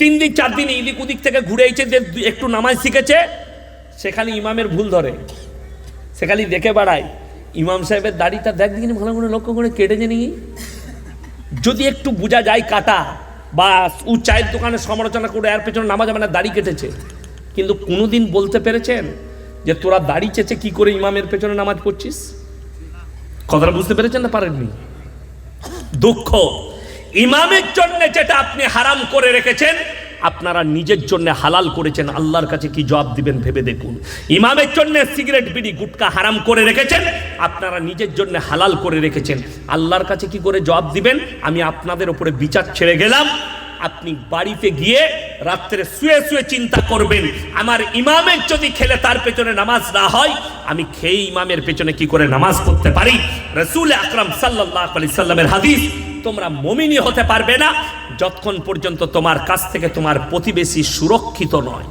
তিন দিন, চার দিন এদিক ওদিক থেকে ঘুরে এসে যে একটু নামাজ শিখেছে, সেখানে ইমামের ভুল ধরে। সেখানে দেখে বেড়ায়, ইমাম সাহেবের দাড়িটা দেখ দিন ভালো করে লক্ষ্য করে কেটে জেনে যদি একটু বোঝা যায় কাটা, বা ও চায়ের দোকানে সমালোচনা করে এর পেছনে নামাজ মানে দাড়ি কেটেছে। কিন্তু কোনোদিন বলতে পেরেছেন যে তোরা দাড়ি চেচে কি করে ইমামের পেছনে নামাজ পড়ছিস? কথাটা বুঝতে পেরেছেন না পারেননি? দুঃখ। ইমামের জন্য যেটা আপনি হারাম করে রেখেছেন, আপনারা নিজের জন্য হালাল করেছেন। আল্লাহর কাছে কি জবাব দিবেন ভেবে দেখুন। ইমামের জন্য সিগারেট, বিড়ি, গুটকা হারাম করে রেখেছেন, আপনারা নিজের জন্য হালাল করে রেখেছেন। আল্লাহর কাছে কি করে জবাব দিবেন? আমি আপনাদের উপরে বিচার ছেড়ে গেলাম। আপনি বাড়িতে গিয়ে রাত্রে শুয়ে শুয়ে চিন্তা করবেন, আমার ইমামের যদি খেলে তার পেছনে নামাজ না হয়, আমি খেয়ে ইমামের পেছনে কি করে নামাজ পড়তে পারি? রসুল আকরাম সাল্লাহ আলি সাল্লামের হাদিস তোমরা মমিনী হতে পারবে না যতক্ষণ পর্যন্ত তোমার কাছ থেকে তোমার প্রতিবেশী সুরক্ষিত নয়।